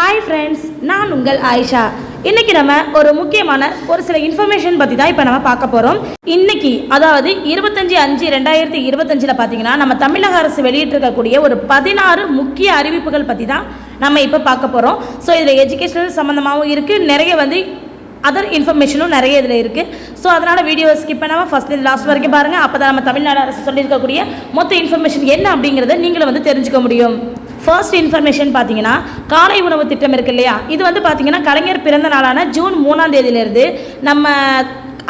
Hi friends நான் உங்கள் ஆயிஷா. இன்னைக்கு நம்ம ஒரு முக்கியமான ஒரு சில இன்ஃபர்மேஷன் பற்றி தான் இப்போ நம்ம பார்க்க போகிறோம் இன்னைக்கு அதாவது இருபத்தஞ்சி அஞ்சு ரெண்டாயிரத்தி இருபத்தஞ்சில் பார்த்தீங்கன்னா நம்ம தமிழக அரசு வெளியிட்டிருக்கக்கூடிய ஒரு பதினாறு முக்கிய அறிவிப்புகள் பற்றி தான் நம்ம இப்போ பார்க்க போகிறோம் ஸோ இதில் எஜுகேஷனல் சம்மந்தமாகவும் இருக்குது நிறைய வந்து அதர் இன்ஃபர்மேஷனும் நிறைய இதில் இருக்குது ஸோ அதனால் வீடியோ ஸ்கிப் பண்ணாமல் ஃபஸ்ட் லாஸ்ட் வரைக்கும் பாருங்கள் அப்போ தான் நம்ம தமிழ்நாடு அரசு சொல்லியிருக்கக்கூடிய மொத்த இன்ஃபர்மேஷன் என்ன அப்படிங்கிறத நீங்களும் வந்து தெரிஞ்சுக்க முடியும். ஃபர்ஸ்ட் இன்ஃபர்மேஷன் பார்த்தீங்கன்னா காலை உணவு திட்டம் இருக்கு இல்லையா? இது வந்து பார்த்தீங்கன்னா கலைஞர் பிறந்த நாளான ஜூன் மூணாம் தேதியிலிருந்து நம்ம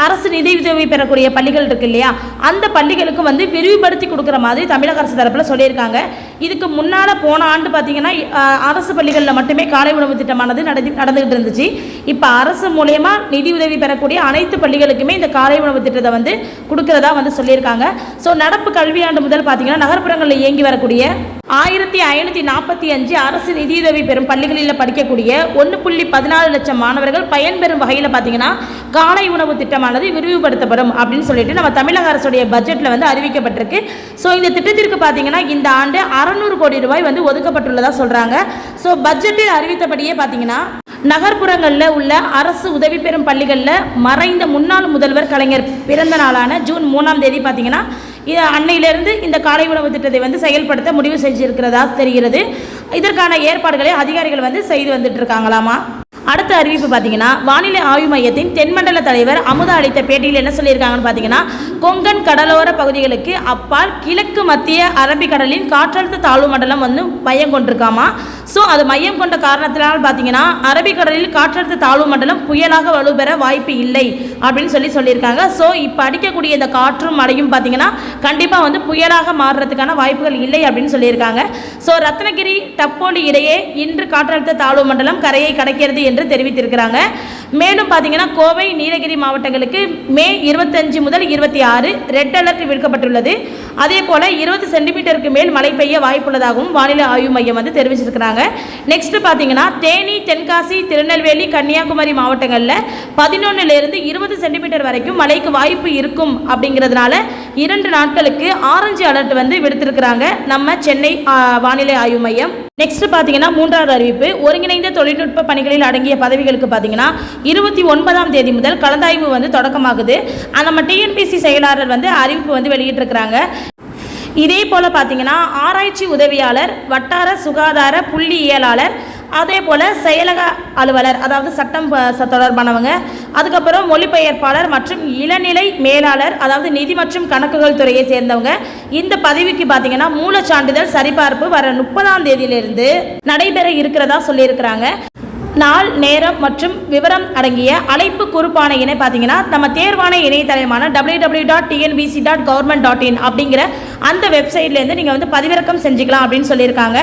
அரசு நிதியுதவி பெறக்கூடிய பள்ளிகள் இருக்கு இல்லையா? அந்த பள்ளிகளுக்கு வந்து விரிவுபடுத்தி கொடுக்குற மாதிரி தமிழக அரசு தரப்பில் சொல்லியிருக்காங்க. இதுக்கு முன்னால் போன ஆண்டு பார்த்தீங்கன்னா அரசு பள்ளிகளில் மட்டுமே காலை உணவு திட்டமானது நடந்து நடந்துகிட்டு இருந்துச்சு. இப்போ அரசு மூலயமா நிதியுதவி பெறக்கூடிய அனைத்து பள்ளிகளுக்குமே இந்த காலை உணவு திட்டத்தை வந்து கொடுக்குறதா வந்து சொல்லியிருக்காங்க. ஸோ நடப்பு கல்வியாண்டு முதல் பார்த்தீங்கன்னா நகர்ப்புறங்களில் இயங்கி வரக்கூடிய ஆயிரத்தி ஐநூற்றி நாற்பத்தி அஞ்சு அரசு நிதியுதவி பெறும் பள்ளிகளில் படிக்கக்கூடிய ஒன்று புள்ளி பதினாலு லட்சம் மாணவர்கள் பயன்பெறும் வகையில் பார்த்தீங்கன்னா காலை உணவு திட்டமானது விரிவுபடுத்தப்படும் அப்படின்னு சொல்லிட்டு நம்ம தமிழக அரசுடைய பட்ஜெட்டில் வந்து அறிவிக்கப்பட்டிருக்கு. ஸோ இந்த திட்டத்திற்கு பார்த்தீங்கன்னா இந்த ஆண்டு அறநூறு கோடி ரூபாய் வந்து ஒதுக்கப்பட்டுள்ளதாக சொல்கிறாங்க ஸோ பட்ஜெட்டில் அறிவித்தபடியே பார்த்தீங்கன்னா நகர்ப்புறங்களில் உள்ள அரசு உதவி பெறும் பள்ளிகளில் மறைந்த முன்னாள் முதல்வர் கலைஞர் பிறந்த நாளான ஜூன் மூணாம் தேதி பார்த்தீங்கன்னா இது அன்னையிலிருந்து இந்த காலை உணவு திட்டத்தை வந்து செயல்படுத்த முடிவு செஞ்சிருக்கிறதா தெரிகிறது. இதற்கான ஏற்பாடுகளை அதிகாரிகள் வந்து செய்து வந்துட்டு இருக்காங்களாமா அடுத்த அறிவிப்பு பார்த்தீங்கன்னா வானிலை ஆய்வு மையத்தின் தென்மண்டல தலைவர் அமுதா அளித்த பேட்டியில் என்ன சொல்லியிருக்காங்கன்னு பார்த்தீங்கன்னா கொங்கன் கடலோர பகுதிகளுக்கு அப்பால் கிழக்கு மத்திய அரபிக்கடலின் காற்றழுத்த தாழ்வு மண்டலம் வந்து பயம் கொண்டிருக்காமா ஸோ அது மையம் கொண்ட காரணத்தினால் பார்த்தீங்கன்னா அரபிக்கடலில் காற்றழுத்த தாழ்வு மண்டலம் புயலாக வலுப்பெற வாய்ப்பு இல்லை அப்படின்னு சொல்லி சொல்லியிருக்காங்க. ஸோ இப்போ அடிக்கக்கூடிய இந்த காற்றும் மழையும் பார்த்தீங்கன்னா கண்டிப்பாக வந்து புயலாக மாறுறதுக்கான வாய்ப்புகள் இல்லை அப்படின்னு சொல்லியிருக்காங்க. ஸோ ரத்னகிரி தப்போலி இடையே இன்று காற்றழுத்த தாழ்வு மண்டலம் கரையை கடக்கிறது என்று தெரிவித்திருக்கிறாங்க. மேலும் பார்த்தீங்கன்னா கோவை நீலகிரி மாவட்டங்களுக்கு மே இருபத்தஞ்சு முதல் இருபத்தி ஆறு ரெட் அலர்ட் விடுக்கப்பட்டுள்ளது. அதே போல் இருபது சென்டிமீட்டருக்கு மேல் மழை பெய்ய வாய்ப்புள்ளதாகவும் வானிலை ஆய்வு மையம் வந்து தெரிவிச்சிருக்கிறாங்க. நெக்ஸ்ட் பார்த்தீங்கன்னா தேனி தென்காசி திருநெல்வேலி கன்னியாகுமரி மாவட்டங்களில் பதினொன்னுலேருந்து இருபது சென்டிமீட்டர் வரைக்கும் மழைக்கு வாய்ப்பு இருக்கும் அப்படிங்கிறதுனால இரண்டு நாட்களுக்கு ஆரஞ்சு அலர்ட் வந்து விடுத்திருக்கிறாங்க நம்ம சென்னை வானிலை ஆய்வு மையம். நெக்ஸ்ட் பார்த்தீங்கன்னா மூன்றாவது அறிவிப்பு. ஒருங்கிணைந்த தொழில்நுட்ப பணிகளில் அடங்கிய பதவிகளுக்கு பார்த்தீங்கன்னா இருபத்தி ஒன்பதாம் தேதி முதல் கலந்தாய்வு வந்து தொடக்கமாகுது. நம்ம டிஎன்பிசி செயலாளர் வந்து அறிவிப்பு வந்து வெளியிட்டிருக்கிறாங்க. இதே போல் பார்த்தீங்கன்னா ஆராய்ச்சி உதவியாளர் வட்டார சுகாதார புள்ளியியலாளர் அதே போல் செயலக அலுவலர் அதாவது சட்டம் தொடர்பானவங்க அதுக்கப்புறம் மொழிபெயர்ப்பாளர் மற்றும் இளநிலை மேலாளர் அதாவது நிதி மற்றும் கணக்குகள் துறையை சேர்ந்தவங்க. இந்த பதவிக்கு பார்த்தீங்கன்னா மூலச்சான்றிதழ் சரிபார்ப்பு வர முப்பதாம் தேதியிலிருந்து நடைபெற இருக்கிறதா சொல்லியிருக்கிறாங்க. நாள் நேரம் மற்றும் விவரம் அடங்கிய அழைப்பு குறுப்பாணையினை பார்த்தீங்கன்னா நம்ம தேர்வான இணையதளமான W W dot TNPSC dot government dot in அப்படிங்கிற அந்த வெப்சைட்லேருந்து நீங்கள் வந்து பதிவிறக்கம் செஞ்சுக்கலாம் அப்படின்னு சொல்லியிருக்காங்க.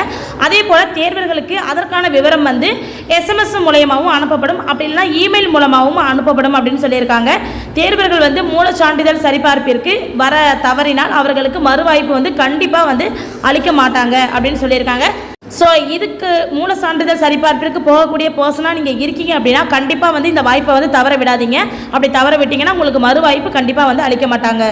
அதே போல் தேர்வர்களுக்கு அதற்கான விவரம் வந்து எஸ்எம்எஸ் மூலயமாவும் அனுப்பப்படும். அப்படி இல்லைன்னா இமெயில் மூலமாகவும் அனுப்பப்படும் அப்படின்னு சொல்லியிருக்காங்க. தேர்வர்கள் வந்து மூல சான்றிதழ் சரிபார்ப்பிற்கு வர தவறினால் அவர்களுக்கு மறுவாய்ப்பு வந்து கண்டிப்பாக வந்து அளிக்க மாட்டாங்க அப்படின்னு சொல்லியிருக்காங்க. ஸோ இதுக்கு மூல சான்றிதழ் சரிபார்ப்பிற்கு போகக்கூடிய பர்சனாக நீங்கள் இருக்கீங்க அப்படின்னா கண்டிப்பாக வந்து இந்த வாய்ப்பை வந்து தவற விடாதீங்க. அப்படி தவற விட்டீங்கன்னா உங்களுக்கு மறு வாய்ப்பு கண்டிப்பாக வந்து அளிக்க மாட்டாங்க.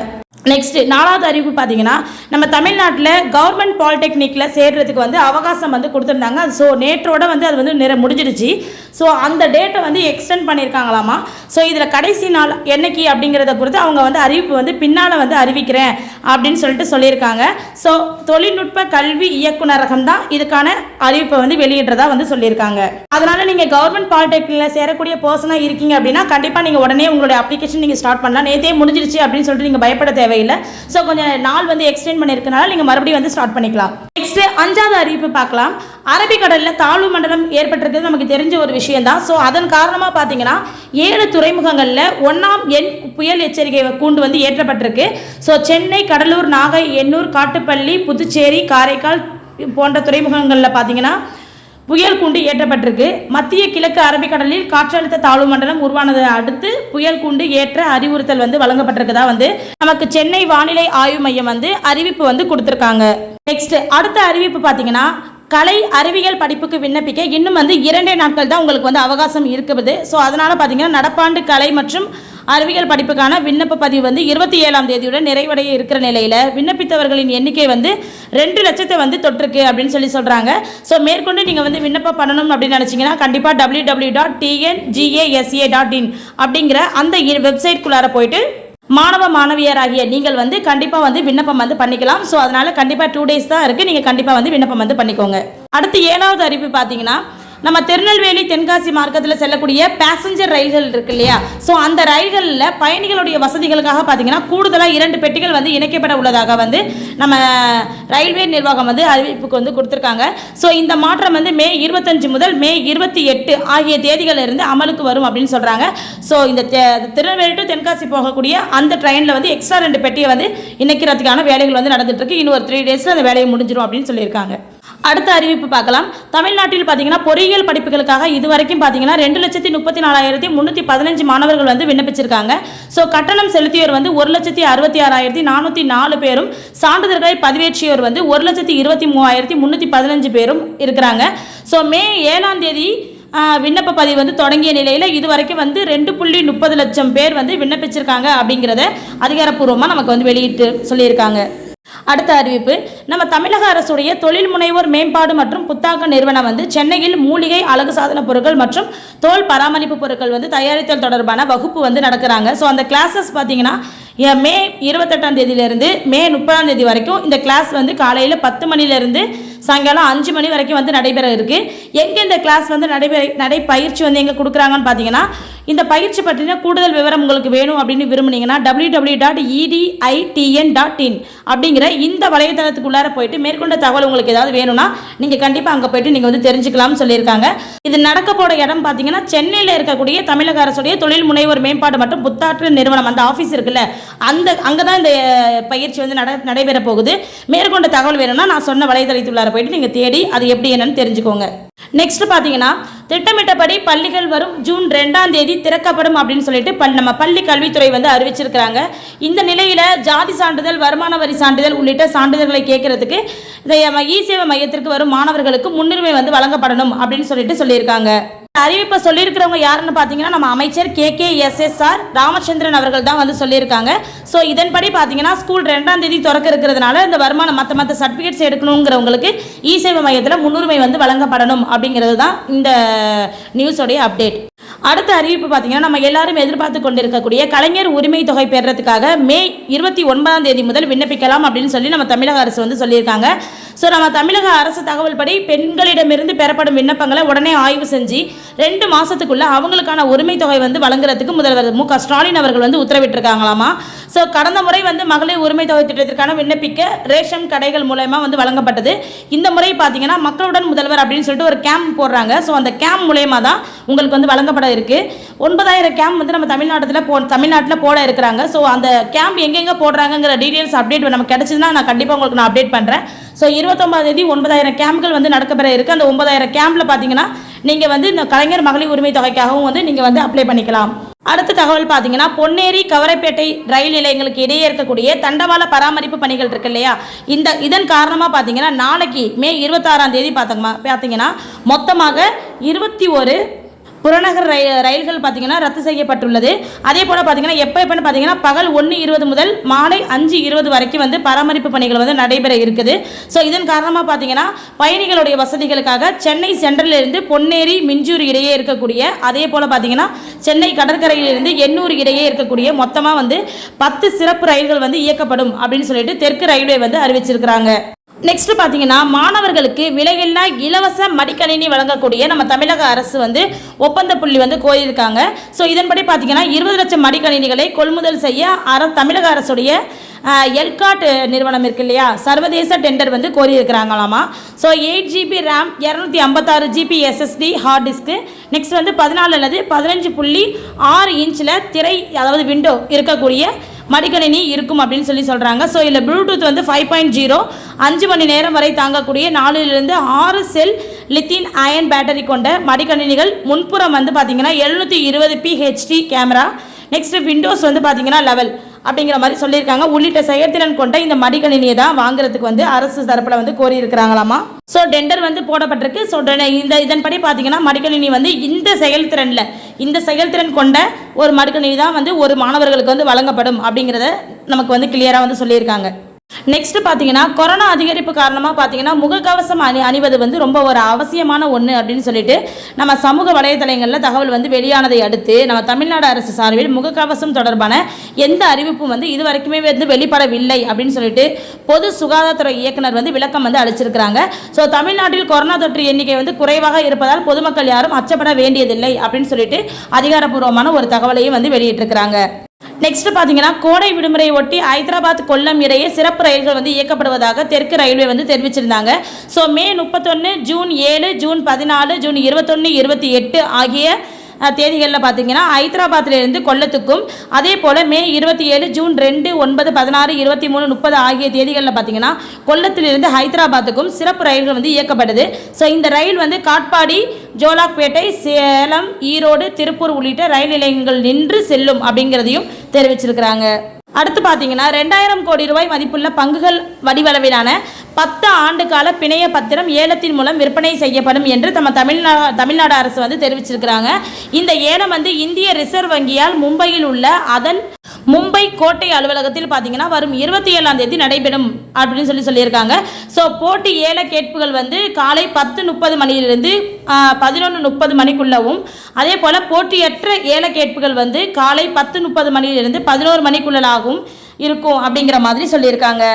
நெக்ஸ்ட் நாலாவது அறிவிப்பு பார்த்தீங்கன்னா நம்ம தமிழ்நாட்டில் கவர்மெண்ட் பாலிடெக்னிக்கில் சேர்றதுக்கு வந்து அவகாசம் வந்து கொடுத்துருந்தாங்க. ஸோ நேற்றோட வந்து அது வந்து நிற முடிஞ்சிடுச்சு. ஸோ அந்த டேட்டை வந்து எக்ஸ்டெண்ட் பண்ணியிருக்காங்களாமா? ஸோ இதில் கடைசி நாள் என்னைக்கு அப்படிங்கிறத குறித்து அவங்க வந்து அறிவிப்பு வந்து பின்னால் வந்து அறிவிக்கிறேன் அப்படின்னு சொல்லிட்டு சொல்லியிருக்காங்க. ஸோ தொழில்நுட்ப கல்வி இயக்குனரகம் தான் இதுக்கான அறிவிப்பை வந்து வெளியிடுறதா வந்து சொல்லியிருக்காங்க. அதனால் நீங்கள் கவர்மெண்ட் பாலிடெக்னிக்கில் சேரக்கூடிய பர்சனாக இருக்கீங்க அப்படின்னா கண்டிப்பாக நீங்கள் உடனே உங்களுடைய அப்ளிகேஷன் நீங்கள் ஸ்டார்ட் பண்ணலாம். நேற்றே முடிஞ்சிருச்சு அப்படின்னு சொல்லிட்டு நீங்கள் பயப்பட தேவை முறையில். ஸோ கொஞ்சம் நாள் வந்து எக்ஸ்டெண்ட் பண்ணியிருக்கனால நீங்கள் மறுபடியும் வந்து ஸ்டார்ட் பண்ணிக்கலாம். நெக்ஸ்ட் அஞ்சாவது அறிவிப்பு பார்க்கலாம். அரபிக்கடலில் தாழ்வு மண்டலம் ஏற்பட்டிருக்கிறது நமக்கு தெரிஞ்ச ஒரு விஷயம் தான் ஸோ அதன் காரணமாக பார்த்தீங்கன்னா ஏழு துறைமுகங்களில் ஒன்றாம் எண் புயல் எச்சரிக்கை கூண்டு வந்து ஏற்றப்பட்டிருக்கு. ஸோ சென்னை கடலூர் நாகை எண்ணூர் காட்டுப்பள்ளி புதுச்சேரி காரைக்கால் போன்ற துறைமுகங்களில் பார்த்தீங்கன்னா புயல் கூண்டு ஏற்றப்பட்டிருக்கு. மத்திய கிழக்கு அரபிக்கடலில் காற்றழுத்த தாழ்வு மண்டலம் உருவானதை அடுத்து புயல் கூண்டு ஏற்ற அறிவுறுத்தல் வந்து வழங்கப்பட்டிருக்குதா வந்து நமக்கு சென்னை வானிலை ஆய்வு மையம் வந்து அறிவிப்பு வந்து கொடுத்துருக்காங்க. நெக்ஸ்ட் அடுத்த அறிவிப்பு பார்த்தீங்கன்னா கலை அறிவியல் படிப்புக்கு விண்ணப்பிக்க இன்னும் வந்து இரண்டே நாட்கள் தான் உங்களுக்கு வந்து அவகாசம் இருக்குது. ஸோ அதனால் பார்த்தீங்கன்னா நடப்பாண்டு கலை மற்றும் அறிவியல் படிப்புக்கான விண்ணப்ப பதிவு வந்து இருபத்தி ஏழாம் தேதியுடன் நிறைவடைய இருக்கிற நிலையில் விண்ணப்பித்தவர்களின் எண்ணிக்கை வந்து ரெண்டு லட்சத்தை வந்து தொற்றுக்கு அப்படின்னு சொல்லி சொல்கிறாங்க ஸோ மேற்கொண்டு நீங்கள் வந்து விண்ணப்பம் பண்ணணும் அப்படின்னு நினச்சிங்கன்னா கண்டிப்பாக W W dot TNGASA dot in அப்படிங்கிற அந்த வெப்சைட்குள்ளார போயிட்டு மாணவ மாணவியராகிய நீங்கள் வந்து கண்டிப்பாக வந்து விண்ணப்பம் வந்து பண்ணிக்கலாம். ஸோ அதனால் கண்டிப்பாக டூ டேஸ் தான் இருக்குது நீங்கள் கண்டிப்பாக வந்து விண்ணப்பம் வந்து பண்ணிக்கோங்க. அடுத்து ஏழாவது அறிவிப்பு பார்த்தீங்கன்னா நம்ம திருநெல்வேலி தென்காசி மார்க்கத்தில் செல்லக்கூடிய பேசஞ்சர் ரயில்கள் இருக்கு இல்லையா? ஸோ அந்த ரயில்களில் பயணிகளுடைய வசதிகளுக்காக பார்த்தீங்கன்னா கூடுதலாக இரண்டு பெட்டிகள் வந்து இணைக்கப்பட உள்ளதாக வந்து நம்ம ரயில்வே நிர்வாகம் வந்து அறிவிப்புக்கு வந்து கொடுத்துருக்காங்க. ஸோ இந்த மாற்றம் வந்து மே இருபத்தஞ்சு முதல் மே இருபத்தி எட்டு ஆகிய தேதிகளிலிருந்து அமலுக்கு வரும் அப்படின்னு சொல்கிறாங்க ஸோ இந்த தெ- திருநெல்வேலி டு தென்காசி போகக்கூடிய அந்த ட்ரெயினில் வந்து எக்ஸ்ட்ரா ரெண்டு பெட்டியை வந்து இணைக்கிறதுக்கான வேலைகள் வந்து நடந்துட்டு இருக்கு. இன்னும் ஒரு த்ரீ டேஸில் அந்த வேலையை முடிஞ்சிடும் அப்படின்னு சொல்லியிருக்காங்க. அடுத்த அறிவிப்பு பார்க்கலாம். தமிழ்நாட்டில் பார்த்தீங்கன்னா பொறியியல் படிப்புகளுக்காக இதுவரைக்கும் பார்த்தீங்கன்னா ரெண்டு லட்சத்தி முப்பத்தி நாலாயிரத்தி முந்நூற்றி பதினஞ்சு மாணவர்கள் வந்து விண்ணப்பிச்சிருக்காங்க. ஸோ கட்டணம் செலுத்தியோர் வந்து ஒரு லட்சத்தி அறுபத்தி ஆறாயிரத்தி நானூற்றி நாலு பேரும் சான்றிதழ்களை பதிவேற்றியோர் வந்து ஒரு லட்சத்தி இருபத்தி மூவாயிரத்தி முந்நூற்றி பதினஞ்சு பேரும் இருக்கிறாங்க. ஸோ மே ஏழாம் தேதி விண்ணப்ப பதிவு வந்து தொடங்கிய நிலையில் இதுவரைக்கும் வந்து ரெண்டு புள்ளி முப்பது லட்சம் பேர் வந்து விண்ணப்பிச்சிருக்காங்க அப்படிங்கிறத அதிகாரப்பூர்வமாக நமக்கு வந்து வெளியிட்டு சொல்லியிருக்காங்க. அடுத்த அறிவிப்பு. நம்ம தமிழக அரசுடைய தொழில் முனைவோர் மேம்பாடு மற்றும் புத்தாக்க நிறுவனம் வந்து சென்னையில் மூலிகை அழகு சாதன பொருட்கள் மற்றும் தோல் பராமரிப்பு பொருட்கள் வந்து தயாரித்தல் தொடர்பான வகுப்பு வந்து நடக்கிறாங்க. ஸோ அந்த கிளாஸஸ் பார்த்தீங்கன்னா மே இருபத்தெட்டாம் தேதியிலேருந்து மே முப்பதாம் தேதி வரைக்கும் இந்த கிளாஸ் வந்து காலையில் பத்து மணிலேருந்து சாயங்காலம் அஞ்சு மணி வரைக்கும் வந்து நடைபெற இருக்குது எங்கே இந்த கிளாஸ் வந்து நடைபெற நடைப்பயிற்சி வந்து எங்கே கொடுக்குறாங்கன்னு பார்த்தீங்கன்னா இந்த பயிற்சி பற்றின கூடுதல் விவரம் உங்களுக்கு வேணும் அப்படின்னு விரும்புனீங்கன்னா W W dot EDITN dot in அப்படிங்கிற இந்த வலைத்தளத்துக்குள்ளார போயிட்டு மேற்கொண்ட தகவல் உங்களுக்கு ஏதாவது வேணும்னா நீங்கள் கண்டிப்பாக அங்கே போயிட்டு நீங்கள் வந்து தெரிஞ்சுக்கலாம்னு சொல்லியிருக்காங்க. இது நடக்க போகிற இடம் பார்த்தீங்கன்னா சென்னையில் இருக்கக்கூடிய தமிழக அரசுடைய தொழில் முனைவோர் மேம்பாடு மற்றும் புத்தாற்று நிறுவனம் அந்த ஆஃபீஸ் இருக்குல்ல அந்த அங்கே தான் இந்த பயிற்சி வந்து நட நடைபெற போகுது. மேற்கொண்ட தகவல் வேணும்னா நான் சொன்ன வலைதளத்துள்ளார போயிட்டு நீங்கள் தேடி அது எப்படி என்னன்னு தெரிஞ்சுக்கோங்க. நெக்ஸ்ட் பார்த்தீங்கன்னா திட்டமிட்டபடி பள்ளிகள் வரும் ஜூன் ரெண்டாம் தேதி திறக்கப்படும் அப்படின்னு சொல்லிட்டு பல் நம்ம பள்ளி கல்வித்துறை வந்து அறிவிச்சிருக்கிறாங்க. இந்த நிலையில் ஜாதி சான்றிதழ் வருமான வரி சான்றிதழ் உள்ளிட்ட சான்றிதழ்களை கேட்கறதுக்கு இந்த இ சேவை மையத்திற்கு வரும் மாணவர்களுக்கு முன்னுரிமை வந்து வழங்கப்படணும் அப்படின்னு சொல்லிட்டு சொல்லியிருக்காங்க. அறிவிப்பை சொல்லியிருக்கிறவங்க யாருன்னு பார்த்தீங்கன்னா நம்ம அமைச்சர் கே. கே. எஸ்எஸ்ஆர் ராமச்சந்திரன் அவர்கள் தான் வந்து சொல்லியிருக்காங்க. ஸோ இதன்படி பார்த்தீங்கன்னா ஸ்கூல் ரெண்டாம் தேதி திறக்க இருக்கிறதுனால இந்த வருமானம் மற்ற மற்ற சர்டிஃபிகேட்ஸ் எடுக்கணுங்கிறவங்களுக்கு இ சேவை மையத்தில் முன்னுரிமை வந்து வழங்கப்படணும் அப்படிங்கிறது தான் இந்த நியூஸோடைய அப்டேட் அடுத்த அறிவிப்பு பார்த்தீங்கன்னா நம்ம எல்லாரும் எதிர்பார்த்து கொண்டிருக்கக்கூடிய கலைஞர் உரிமை தொகை பெறறதுக்காக மே இருபத்தி ஒன்பதாம் தேதி முதல் விண்ணப்பிக்கலாம் அப்படின்னு சொல்லி நம்ம தமிழக அரசு வந்து சொல்லியிருக்காங்க. ஸோ நம்ம தமிழக அரசு தகவல் படி பெண்களிடமிருந்து பெறப்படும் விண்ணப்பங்களை உடனே ஆய்வு செஞ்சு ரெண்டு மாதத்துக்குள்ளே அவங்களுக்கான உரிமை தொகை வந்து வழங்குறதுக்கு முதல்வர் மு க ஸ்டாலின் அவர்கள் வந்து உத்தரவிட்டிருக்காங்களாமா? ஸோ கடந்த முறை வந்து மகளிர் உரிமை தொகை திட்டத்திற்கான விண்ணப்பிக்க ரேஷன் கடைகள் மூலயமா வந்து வழங்கப்பட்டது. இந்த முறை பார்த்தீங்கன்னா மக்களுடன் முதல்வர் அப்படின்னு சொல்லிட்டு ஒரு கேம்ப் போடுறாங்க. ஸோ அந்த கேம்ப் மூலயமா தான் உங்களுக்கு வந்து வழங்கப்பட இருக்கு. ஒன்பதாயிரம் கேம்ப் வந்து நம்ம தமிழ்நாட்டில் போ தமிழ்நாட்டில் போட இருக்கிறாங்க. ஸோ அந்த கேம்ப் எங்கெங்கே போடுறாங்கங்கிற டீட்டெயில்ஸ் அப்டேட் நமக்கு கிடைச்சதுன்னா நான் கண்டிப்பாக உங்களுக்கு நான் அப்டேட் பண்ணுறேன் ஸோ இருபத்தொம்பதாம் ஒன்பதாயிரம் கேம்ப்கள் வந்து நடக்கப்பெற இருக்குது அந்த ஒன்பதாயிரம் கேம்பில் பார்த்தீங்கன்னா நீங்கள் வந்து இந்த கலைஞர் மகளிர் உரிமை தொகைக்காகவும் வந்து நீங்கள் வந்து அப்ளை பண்ணிக்கலாம். அடுத்த தகவல் பார்த்தீங்கன்னா பொன்னேரி கவரைப்பேட்டை ரயில் நிலையங்களுக்கு இடையே இருக்கக்கூடிய தண்டவாள பராமரிப்பு பணிகள் இருக்கு இல்லையா? இந்த இதன் காரணமாக பார்த்தீங்கன்னா நாளைக்கு மே இருபத்தாறாம் தேதி பார்த்தோமா பார்த்தீங்கன்னா மொத்தமாக இருபத்தி ஒரு புறநகர் ரயில் ரயில்கள் பார்த்தீங்கன்னா ரத்து செய்யப்பட்டுள்ளது. அதே போல் பார்த்தீங்கன்னா எப்போ எப்போன்னு பார்த்தீங்கன்னா பகல் ஒன்று இருபது முதல் மாலை அஞ்சு இருபது வரைக்கும் வந்து பராமரிப்பு பணிகள் வந்து நடைபெற இருக்குது. ஸோ இதன் காரணமாக பார்த்தீங்கன்னா பயணிகளுடைய வசதிகளுக்காக சென்னை சென்ட்ரலிருந்து பொன்னேரி மிஞ்சூர் இடையே இருக்கக்கூடிய அதே போல் பார்த்தீங்கன்னா சென்னை கடற்கரையிலிருந்து எண்ணூர் இடையே இருக்கக்கூடிய மொத்தமாக வந்து பத்து சிறப்பு ரயில்கள் வந்து இயக்கப்படும் அப்படின்னு சொல்லிட்டு தெற்கு ரயில்வே வந்து அறிவிச்சிருக்கிறாங்க. நெக்ஸ்ட் பார்த்தீங்கன்னா மாணவர்களுக்கு விலையில்லா இலவச மடிக்கணினி வழங்கக்கூடிய நம்ம தமிழக அரசு வந்து ஒப்பந்த புள்ளி வந்து கோரியிருக்காங்க. ஸோ இதன்படி பார்த்தீங்கன்னா இருபது லட்சம் மடிக்கணினிகளை கொள்முதல் செய்ய அர தமிழக அரசுடைய எல்காட் நிறுவனம் இருக்கு இல்லையா? சர்வதேச டெண்டர் வந்து கோரியிருக்கிறாங்களாமா? ஸோ எயிட் ஜிபி ரேம் இரநூத்தி ஐம்பத்தாறு GB SSD hard disk next வந்து பதினாலு அல்லது பதினஞ்சு புள்ளி ஆறு இன்ச்சில் திரை அதாவது விண்டோ இருக்கக்கூடிய மடிக்கணினி இருக்கும் அப்படின்னு சொல்லி சொல்கிறாங்க ஸோ இதில் ப்ளூடூத் வந்து ஃபைவ் பாயிண்ட் ஜீரோ அஞ்சு மணி நேரம் வரை தாங்கக்கூடிய நாலுலேருந்து ஆறு செல் லித்தின் அயன் பேட்டரி கொண்ட மடிக்கணினிகள் முன்புறம் வந்து பார்த்தீங்கன்னா எழுநூற்றி இருபது பிஹெச்டி கேமரா நெக்ஸ்ட் விண்டோஸ் வந்து பார்த்தீங்கன்னா லெவல் அப்படிங்கிற மாதிரி சொல்லியிருக்காங்க. உள்ளிட்ட செயல்திறன் கொண்ட இந்த மடிக்கணினியை தான் வாங்குறதுக்கு வந்து அரசு தரப்பில் வந்து கோரியிருக்கிறாங்களாமா? ஸோ டெண்டர் வந்து போடப்பட்டிருக்கு. ஸோ இந்த இதன்படி பார்த்தீங்கன்னா மடிக்கணினி வந்து இந்த செயல்திறனில் இந்த செயல்திறன் கொண்ட ஒரு மடிக்கணினி தான் வந்து ஒரு மாணவர்களுக்கு வந்து வழங்கப்படும் அப்படிங்கிறத நமக்கு வந்து கிளியராக வந்து சொல்லியிருக்காங்க. நெக்ஸ்ட் பார்த்தீங்கன்னா கொரோனா அதிகரிப்பு காரணமாக பார்த்தீங்கன்னா முகக்கவசம் அணி அணிவது வந்து ரொம்ப ஒரு அவசியமான ஒன்று அப்படின்னு சொல்லிட்டு நம்ம சமூக வலைதளங்களில் தகவல் வந்து வெளியானதை அடுத்து நம்ம தமிழ்நாடு அரசு சார்பில் முகக்கவசம் தொடர்பான எந்த அறிவிப்பும் வந்து இது வரைக்குமே வந்து வெளிப்படவில்லை அப்படின்னு சொல்லிட்டு பொது சுகாதாரத்துறை இயக்குனர் வந்து விளக்கம் வந்து அளிச்சிருக்கிறாங்க. ஸோ தமிழ்நாட்டில் கொரோனா தொற்று எண்ணிக்கை வந்து குறைவாக இருப்பதால் பொதுமக்கள் யாரும் அச்சப்பட வேண்டியதில்லை அப்படின்னு சொல்லிட்டு அதிகாரப்பூர்வமான ஒரு தகவலையும் வந்து வெளியிட்டிருக்கிறாங்க. நெக்ஸ்ட் பார்த்தீங்கன்னா கோடை விடுமுறையை ஒட்டி ஹைதராபாத் கொல்லம் இடையே சிறப்பு ரயில்கள் வந்து இயக்கப்படுவதாக தெற்கு ரயில்வே வந்து தெரிவிச்சிருந்தாங்க. ஸோ மே முப்பத்தொன்று ஜூன் ஏழு ஜூன் பதினாலு ஜூன் இருபத்தொன்று இருபத்தி எட்டு ஆகிய தேதிகளில் பார்த்தீங்கன்னா ஹைதராபாத்திலிருந்து கொல்லத்துக்கும் அதே போல் மே இருபத்தி ஏழு ஜூன் ரெண்டு ஒன்பது பதினாறு இருபத்தி மூணு முப்பது ஆகிய தேதிகளில் பார்த்தீங்கன்னா கொல்லத்திலிருந்து ஹைதராபாத்துக்கும் சிறப்பு ரயில்கள் வந்து இயக்கப்படுது. ஸோ இந்த ரயில் வந்து காட்பாடி ஜோலாக்பேட்டை சேலம் ஈரோடு திருப்பூர் உள்ளிட்ட ரயில் நிலையங்கள் நின்று செல்லும் அப்படிங்கிறதையும் தெரிவிச்சிருக்கிறாங்க. அடுத்து பார்த்தீங்கன்னா ரெண்டாயிரம் கோடி ரூபாய் மதிப்புள்ள பங்குகள் வடிவளவிலான பத்து ஆண்டு கால பிணைய பத்திரம் ஏலத்தின் மூலம் விற்பனை செய்யப்படும் என்று நம்ம தமிழ்நா தமிழ்நாடு அரசு வந்து தெரிவிச்சிருக்கிறாங்க. இந்த ஏலம் வந்து இந்திய ரிசர்வ் வங்கியால் மும்பையில் உள்ள அதன் மும்பை கோட்டை அலுவலகத்தில் பார்த்தீங்கன்னா வரும் இருபத்தி ஏழாம் தேதி நடைபெறும் அப்படின்னு சொல்லி சொல்லியிருக்காங்க. ஸோ போட்டி ஏல கேட்புகள் வந்து காலை பத்து முப்பது மணியிலிருந்து பதினொன்று முப்பது மணிக்குள்ளவும் அதே போல் போட்டியற்ற ஏல கேட்புகள் வந்து காலை பத்து முப்பது மணியிலிருந்து பதினோரு மணிக்குள்ளலாகவும் இருக்கும் அப்படிங்கிற மாதிரி சொல்லியிருக்காங்க.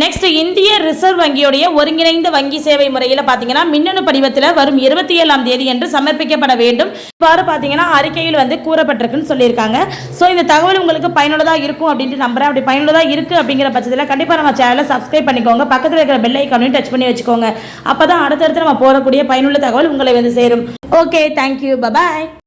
நெக்ஸ்ட் இந்திய ரிசர்வ் வங்கியுடைய ஒருங்கிணைந்த வங்கி சேவை முறையில் பார்த்தீங்கன்னா மின்னணு படிவத்தில் வரும் இருபத்தி ஏழாம் தேதி என்று சமர்ப்பிக்கப்பட வேண்டும். இவ்வாறு பார்த்தீங்கன்னா அறிக்கையில் வந்து கூறப்பட்டிருக்குன்னு சொல்லியிருக்காங்க. ஸோ இந்த தகவல் உங்களுக்கு பயனுள்ளதாக இருக்கும் அப்படின்ட்டு நம்புறேன். அப்படி பயனுள்ளதாக இருக்குது அப்படிங்கிற பட்சத்தில் கண்டிப்பாக நம்ம சேனலை சப்ஸ்கிரைப் பண்ணிக்கோங்க. பக்கத்தில் இருக்கிற பெல் ஐக்கானையும் டச் பண்ணி வச்சுக்கோங்க. அப்போ தான் அடுத்தடுத்து நம்ம போடக்கூடிய பயனுள்ள தகவல் உங்களை வந்து சேரும். Okay thank you bye bye